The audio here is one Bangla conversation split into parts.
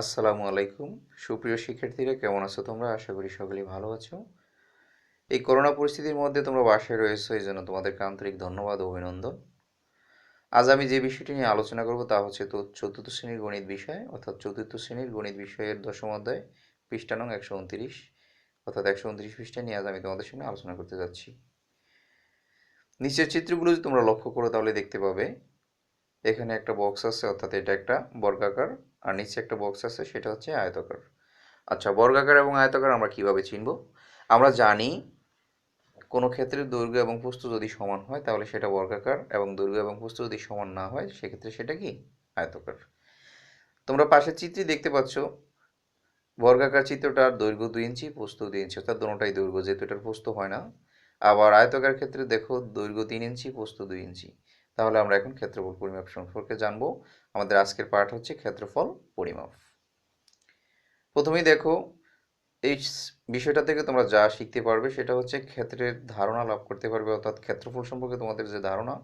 আসসালামু আলাইকুম। সুপ্রিয় শিক্ষার্থীরা, কেমন আছো তোমরা? আশা করি সকলেই ভালো আছো। এই করোনা পরিস্থিতির মধ্যে তোমরা বাসায় রয়েছো, এই জন্য তোমাদেরকে আন্তরিক ধন্যবাদ অভিনন্দন। আজ আমি যে বিষয়টি নিয়ে আলোচনা করব তা হচ্ছে তো চতুর্থ শ্রেণির গণিত বিষয়, অর্থাৎ চতুর্থ শ্রেণির গণিত বিষয়ের দশম অধ্যায়, পৃষ্ঠা নং একশো উনত্রিশ, অর্থাৎ একশো উনত্রিশ পৃষ্ঠা নিয়ে আজ আমি তোমাদের সামনে আলোচনা করতে যাচ্ছি। নিচের চিত্রগুলো যদি তোমরা লক্ষ্য করো তাহলে দেখতে পাবে এখানে একটা বক্স আছে, অর্থাৎ এটা একটা বর্গাকার, আর নিচে একটা বক্স আছে, সেটা হচ্ছে আয়তাকার। আচ্ছা বর্গাকার এবং আয়তাকার আমরা কীভাবে চিনব? আমরা জানি কোনো ক্ষেত্রে দৈর্ঘ্য এবং প্রস্থ যদি সমান হয়, তাহলে সেটা বর্গাকার এবং দৈর্ঘ্য এবং প্রস্থ যদি সমান না হয়, সেক্ষেত্রে সেটা কি? আয়তাকার। তোমরা পাশের চিত্রে দেখতে পাচ্ছ, বর্গাকার চিত্রটার দৈর্ঘ্য দুই ইঞ্চি প্রস্থ দুই ইঞ্চি, অর্থাৎ দোনোটাই দৈর্ঘ্য যেহেতু এটার প্রস্থ হয় না। আবার আয়তকার ক্ষেত্রে দেখো দৈর্ঘ্য তিন ইঞ্চি, প্রস্থ দুই ইঞ্চি। তাহলে আমরা এখন ক্ষেত্রফল পরিমাপ সম্পর্কে জানব। আমাদের আজকের পাঠ হচ্ছে ক্ষেত্রফল পরিমাপ। প্রথমেই দেখো, এই বিষয়টা থেকে তোমরা যা শিখতে পারবে সেটা হচ্ছে ক্ষেত্রের ধারণা লাভ করতে পারবে, অর্থাৎ ক্ষেত্রফল সম্পর্কে তোমাদের যে ধারণা,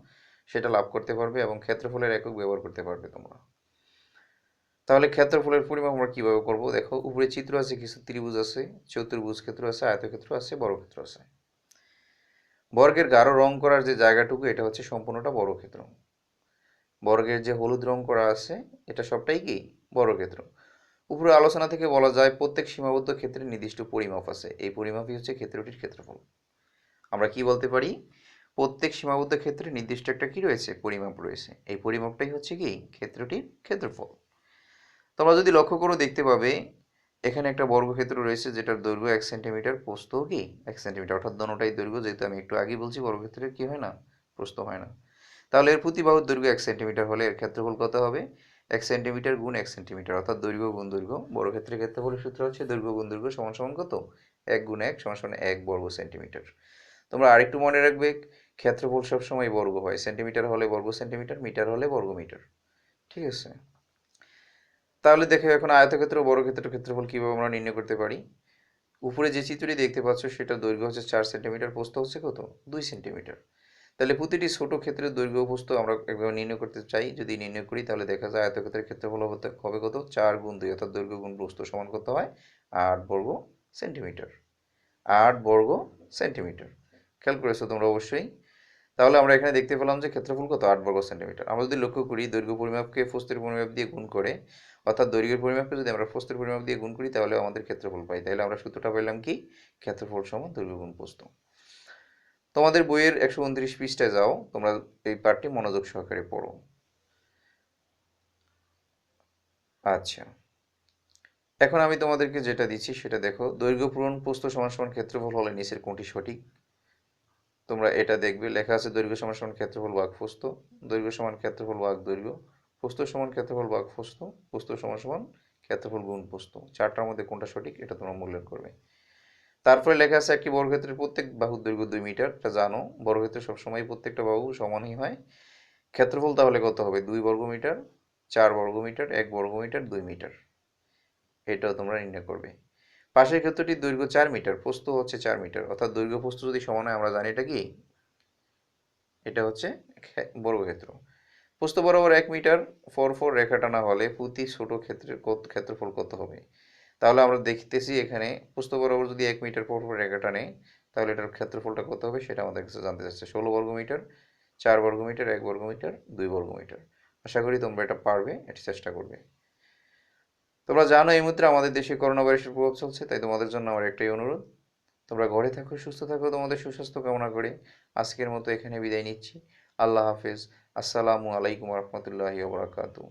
সেটা লাভ করতে পারবে এবং ক্ষেত্রফলের একক ব্যবহার করতে পারবে তোমরা। তাহলে ক্ষেত্রফলের পরিমাপ আমরা কীভাবে করব? দেখো উপরে চিত্র আছে কিছু ত্রিভুজ আছে, চতুর্ভুজ ক্ষেত্র আছে, আয়তক্ষেত্র আছে, বর্গক্ষেত্র আছে। বর্গের গাঢ় রং করার যে জায়গাটুকু, এটা হচ্ছে সম্পূর্ণটা বর্গক্ষেত্র। বর্গের যে হলুদ রং করা আছে, এটা সবটাই কি? বর্গক্ষেত্র। উপরে আলোচনা থেকে বলা যায় প্রত্যেক সীমাবদ্ধ ক্ষেত্রে নির্দিষ্ট পরিমাপ আছে। এই পরিমাপই হচ্ছে ক্ষেত্রটির ক্ষেত্রফল। আমরা কি বলতে পারি? প্রত্যেক সীমাবদ্ধ ক্ষেত্রে নির্দিষ্ট একটা কি রয়েছে? পরিমাপ রয়েছে। এই পরিমাপটাই হচ্ছে কি? ক্ষেত্রটির ক্ষেত্রফল। তোমরা যদি লক্ষ্য করো, দেখতে পাবে এখানে একটা বর্গক্ষেত্র রয়েছে যেটার দৈর্ঘ্য এক সেন্টিমিটার প্রস্থ কি এক সেন্টিমিটার? অর্থাৎ দোনোটাই দৈর্ঘ্য, যেহেতু আমি একটু আগেই বলছি বর্গক্ষেত্রে কি হয় না? প্রস্থ হয় না। তাহলে এর প্রতিবাহুর দৈর্ঘ্য এক সেন্টিমিটার হলে এর ক্ষেত্রফল কত হবে? এক সেন্টিমিটার গুণ এক সেন্টিমিটার, অর্থাৎ দৈর্ঘ্য গুণ দৈর্ঘ্য। বর্গক্ষেত্রের ক্ষেত্রফলের সূত্র হচ্ছে দৈর্ঘ্য গুণ দৈর্ঘ্য সমান সমান কত? এক গুণ এক সমান সমান এক বর্গ সেন্টিমিটার। তোমরা আরেকটু মনে রাখবে, ক্ষেত্রফল সবসময় বর্গ হয়। সেন্টিমিটার হলে বর্গ সেন্টিমিটার, মিটার হলে বর্গ মিটার। ঠিক আছে? তাহলে দেখে এখন আয়তক্ষেত্র ও বর্গক্ষেত্রের ক্ষেত্রফল কীভাবে আমরা নির্ণয় করতে পারি? উপরে যে চিত্রটি দেখতে পাচ্ছ সেটা দৈর্ঘ্য হচ্ছে চার সেন্টিমিটার, প্রস্থ হচ্ছে কত? দুই সেন্টিমিটার। তাহলে প্রতিটি ছোট ক্ষেত্রের দৈর্ঘ্য প্রস্থ আমরা একভাবে নির্ণয় করতে চাই। যদি নির্ণয় করি, তাহলে দেখা যায় আয়তক্ষেত্রের ক্ষেত্রফল হবে কত? চার গুণ দুই, অর্থাৎ দৈর্ঘ্য গুণ প্রস্থ সমান করতে হয় আট বর্গ সেন্টিমিটার। আট বর্গ সেন্টিমিটার। খেয়াল করেছ তোমরা অবশ্যই? তাহলে আমরা এখানে দেখতে পেলাম যে ক্ষেত্রফল কত? আট বর্গ সেন্টিমিটার। আমরা যদি লক্ষ্য করি, দৈর্ঘ্য পরিমাপকে প্রস্থের পরিমাপ দিয়ে গুণ করে, অর্থাৎ দৈর্ঘ্যের পরিমাপকে যদি আমরা প্রস্থের পরিমাপ দিয়ে গুণ করি, তাহলে আমাদের ক্ষেত্রফল পাই। তাহলে আমরা সূত্রটা পেলাম কি? ক্ষেত্রফল সমান দৈর্ঘ্য গুণ প্রস্থ। তোমাদের বইয়ের একশো উনত্রিশ পৃষ্ঠায় যাও, তোমরা এই পার্টটি মনোযোগ সহকারে পড়ো। আচ্ছা। এখন আমি তোমাদেরকে যেটা দিচ্ছি, সেটা দেখো। দৈর্ঘ্য পূরণ প্রস্থ সমান সমান ক্ষেত্রফল হলে নিচের কোনটি সঠিক? তোমরা এটা দেখবে। লেখা আছে দৈর্ঘ্য সমান সমান ক্ষেত্রফল বাঘ প্রস্থ দৈর্ঘ্য সমান ক্ষেত্রফল বাঘ দৈর্ঘ্য প্রস্থ সমান ক্ষেত্রফল বাঘ প্রস্থ প্রস্থ সমান সমান ক্ষেত্রফল গুণ প্রস্থ চারটার মধ্যে কোনটা সঠিক এটা তোমরা মূল্যায়ন করবে। তারপরে লেখা আছে একটি বর্গক্ষেত্রের প্রত্যেক বাহুর দৈর্ঘ্য দুই মিটার। এটা জানো, বর্গক্ষেত্রে সবসময় প্রত্যেকটা বাহু সমানই হয়। ক্ষেত্রফল তাহলে কত হবে? দুই বর্গ মিটার, চার বর্গ মিটার, এক বর্গ মিটার, দুই মিটার। এটাও তোমরা নির্ণয় করবে। পাশের ক্ষেত্রটির দৈর্ঘ্য চার মিটার, প্রস্থ হচ্ছে চার মিটার। অর্থাৎ দৈর্ঘ্য প্রস্থ যদি সমান হয়, আমরা জানি এটা কি? এটা হচ্ছে বর্গক্ষেত্র প্রস্থ বরাবর এক মিটার, ফোর ফোর রেখা টানা হলে প্রতি ছোট ক্ষেত্রের ক্ষেত্রফল কত হবে? তাহলে আমরা দেখতেছি এখানে প্রস্থ বরাবর যদি এক মিটার, ফোর ফোর রেখা টানে তাহলে এটার ক্ষেত্রফলটা কত হবে সেটা আমাদের কাছে জানতে চাচ্ছে। ষোলো বর্গ মিটার, চার বর্গ মিটার, এক বর্গ মিটার, দুই বর্গ মিটার। আশা করি তোমরা এটা পারবে, এটি চেষ্টা করবে। তোমরা জানো এই মুহূর্তে আমাদের দেশে করোনা ভাইরাসের প্রভাব চলছে, তাই তোমাদের জন্য আমার একটাই অনুরোধ। তোমরা ঘরে থাকো, সুস্থ থাকো, তোমাদের সুস্বাস্থ্য কামনা করে আজকের মতো এখানে বিদায় নিচ্ছি। আল্লাহ হাফেজ। আসসালামু আলাইকুম রহমতুল্লাহি ওবরাকাতু